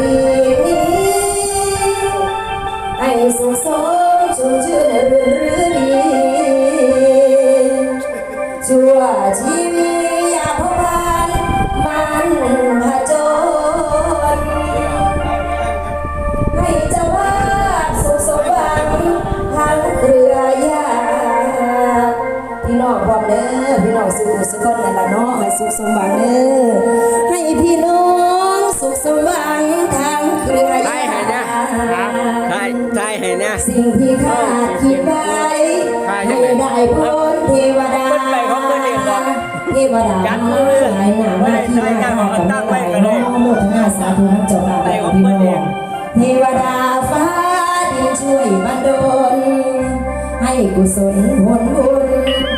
ดีนี้ให้สุขสมชูชื่นรื่นดีชั่วชีวิตอย่าพบพันมันผจญให้เจ้าว่าสุขสมหวังทั้งเครือญาติพี่น้องพร้อมเด้อพี่น้องสุขสุขคนนั่นละเนาะให้สุขสมหวังเด้อให้พี่น้อง ให้เนี่ยติใช่ใช่ให้เนี่ยสิ่งที่ขาดคิดไว้ให้ได้พ้นเทวดาไปของเพิ่นเองเหรอเทวดาจัดมือหลายหนาหน้าที่หน้าของตั้งไว้ก็ได้โมทนาสาธุน้ำเจ้าค่ะไปของพี่เพิ่น้นเอองงเทวดาฟ้าดินช่วยบันดลให้กุศลผลบุญ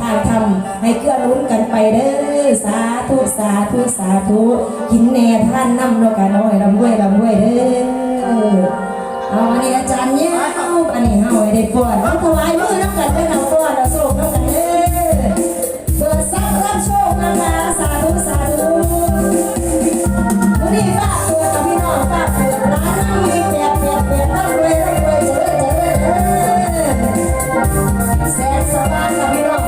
ทางธรรมให้เกื้อหนุนกันไปเด้อสาธุสาธุสาธุกินแน่ท่านนำนกันน้อยรำรวยรำรวยเด้อเอาอันนี้อาจารย์เนี่ยเอาอันนี้เอาไว้ได้ฟ้อนเอาถวายมือน้ำกันไปน้ำฟ้อนเอาโชคน้ำกันเด้อเปิดทรัพย์รับโชคนะคะสาธุสาธุวันนี้ฝากตัวกับพี่น้องฝากตัวร้านนั่งมีแปดแปดแปดร่ำรวยร่ำรวยเจริญเจริญเด้อแสนสบายกับพี่น้อง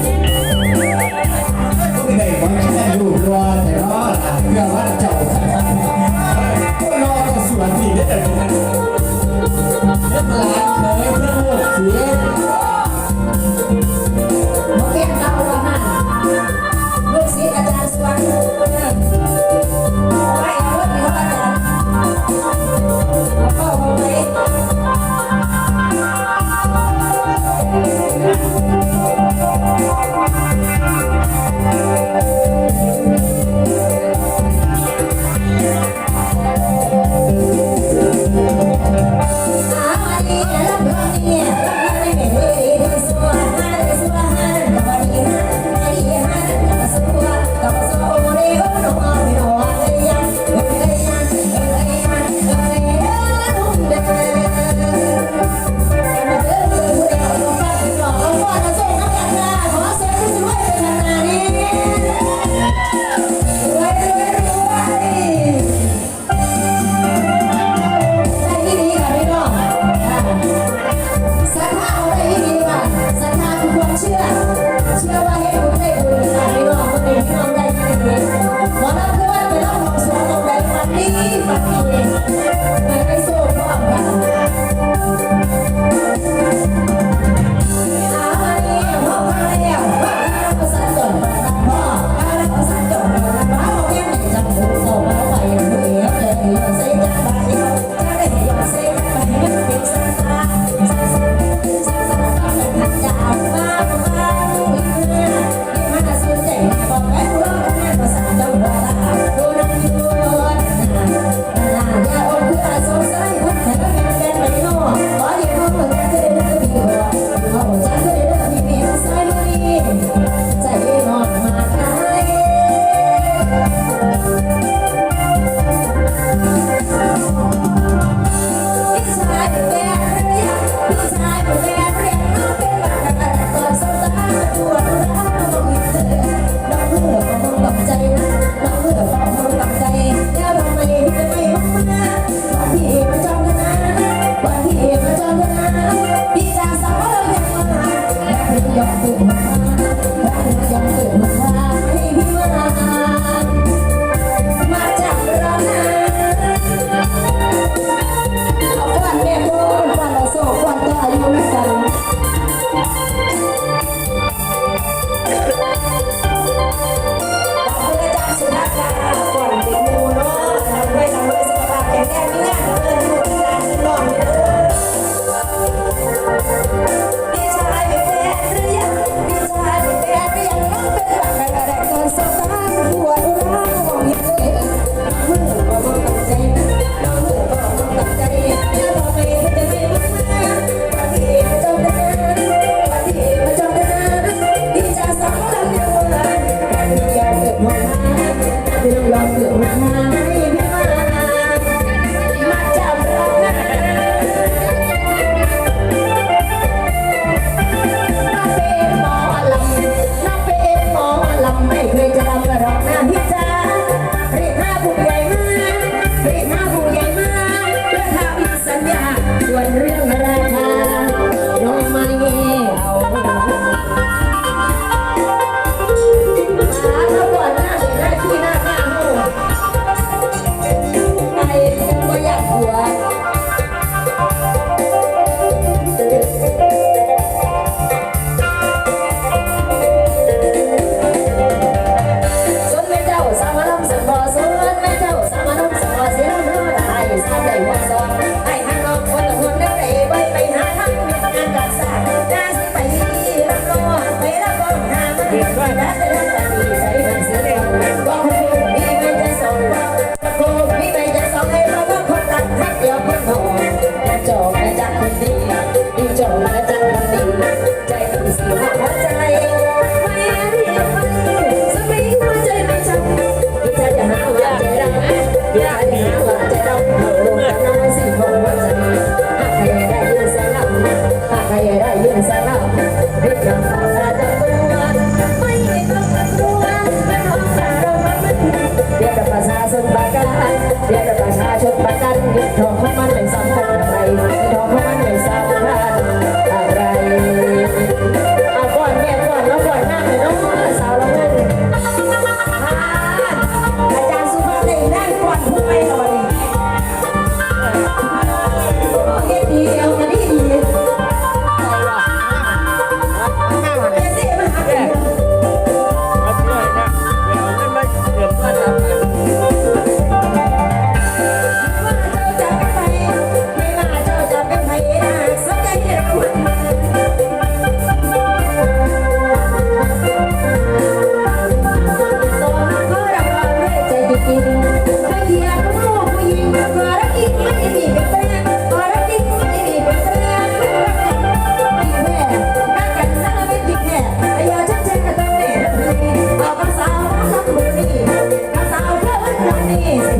ค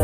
น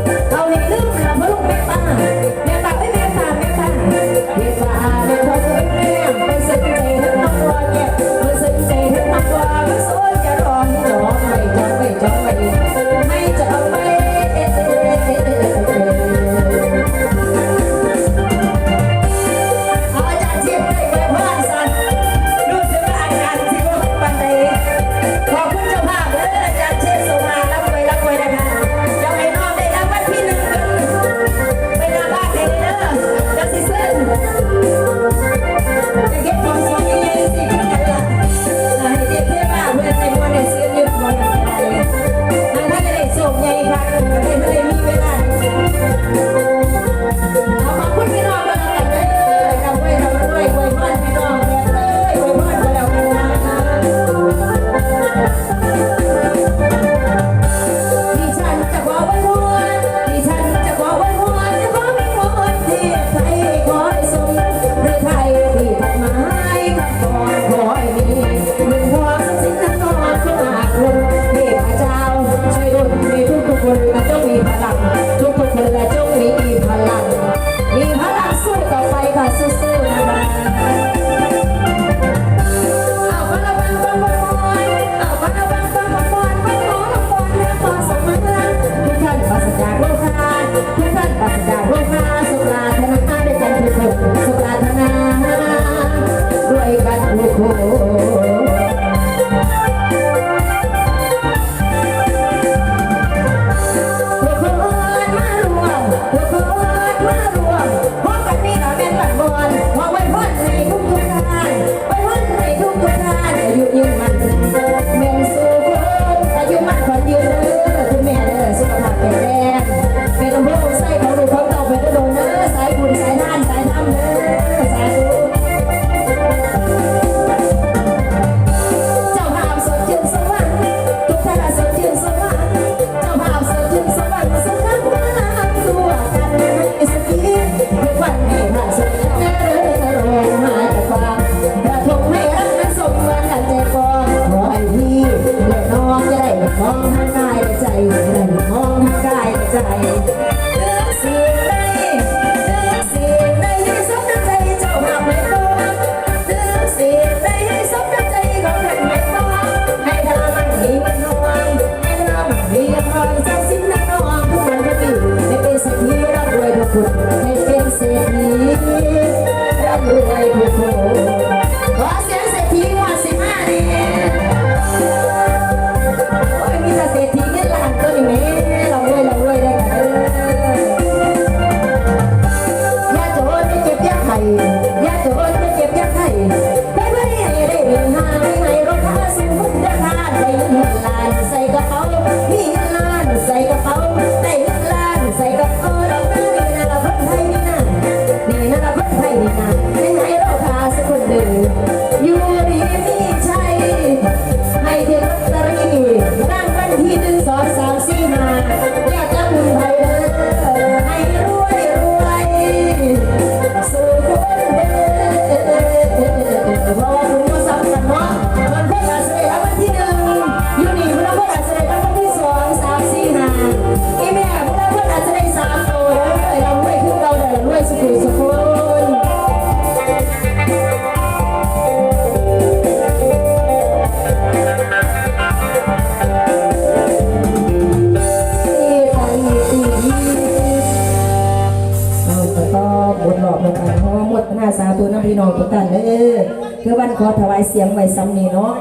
าธุนะพี่น้องทุกท่านเออคือวันขอถวายเสียงไว้ซ้ำนี้เนาะ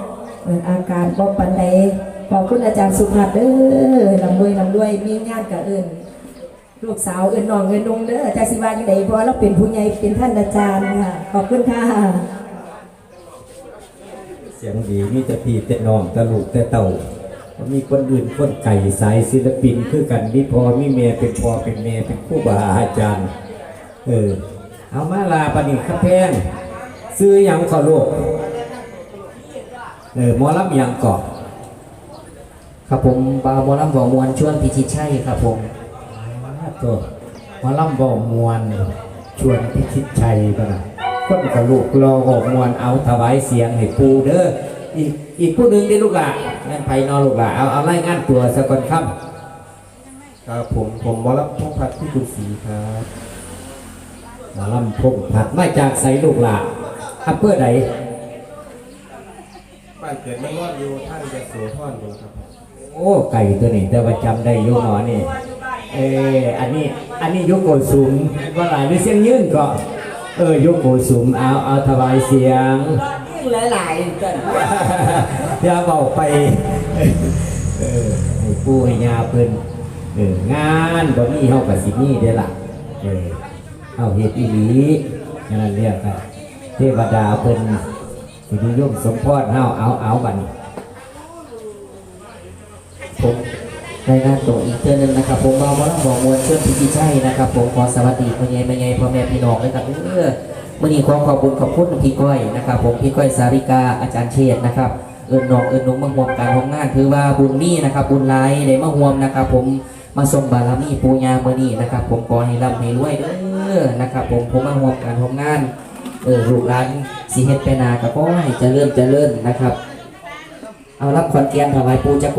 อาการบ่ปันใดขอบคุณอาจารย์สุภาพเด้อลำด้วยลำด้วยมีงานกับเอื่นลูกสาวเอื่นน้องเอื่นนุงเด้อาจากสิว่าจังไดเพราะเราเป็นผู้ใหญ่เป็นท่านอาจารย์ค่ะขอบคุณค่ะเสียงดีมีแต่พี่แต่น้องแต่ลูกแต่เต่ามีคนอื่นคนไก่สายศิลปินคือกันมีพอมีเมียเป็นพอเป็นเมียเป็นครู่บาอาจารย์เออ เอามาลาปนิขแพงซื้อยังขอลูกเออมอรับยังก่อครับผมบาวมอลำบ่อมวลชวนพิชิตชัยครับผมตัวมอลำบ่มวนชวนพิชิตชัยกันะคนกับลูกรอออกมวนเอาถวายเสียงให้ปูเด้ออีกอีกผู้หนึ่งได้ลูกหละงั้นไผนอนลูกหละเอาเอาไล่งานตัวสักอนค่ำครับผมผมมอรับพงพัฒน์ที่คุณศรีครับ หมอลำพงผัดมาจากใสลูกหลานอำเภอใดบ้านเกิดไม่งอดอยู่ท่านจะโสธรอยู่ครับโอ้ไก่ตัวนี้แต่ว่าจำได้อยู่หมอนี่เอออันนี้อันนี้ยกโกสุมว่าหลายหรือเสียงยืนก็เออยกโกสุมเอาเอาถวายเสียงหลายๆกันอย่าเบาไปเออให้ปูให้ยาเพิ่นเอองานบ่มีเฮากับสิมีเด้อล่ะเออ เฮาเฮ็ดอีหลีนั้นเรียกกันเทวดาเพิ่นสินิยมสมพรเฮาเอาเอาบัดนผมรายงาตัวอีกเทื่อหนึงนะครับ ผมบาวมอลำบ่อมวลชวนพิชิตชัยนะครับ ผมขอสวัสดีพ่อใหญ่แม่ใหญ่พ่อแม่พี่น้องเลยครับเออมื่อนี้ขอขอบคุณขอบคุณพี่ก้อยนะครับ ผมพี่ก้อยสาริกาอาจารย์เชษนะครับเอิญน้องเอิญนุ้งมาห่วมการทำงานถือว่าบุญมีนะครับ บุญหลยได้มาห่วมนะครับ ผมมาส่งบารมีปูญาเมื่อนี้นะครับ ผมขอให้ร่ำให้รวยเด้อ อนะครับผมผมมาห่วการทำงานเออลูกหลานสีเฮ็ดไปนาก็ขอให้เจริญเจริญนะครับ เอารับขอนแก่นถวายปูจักร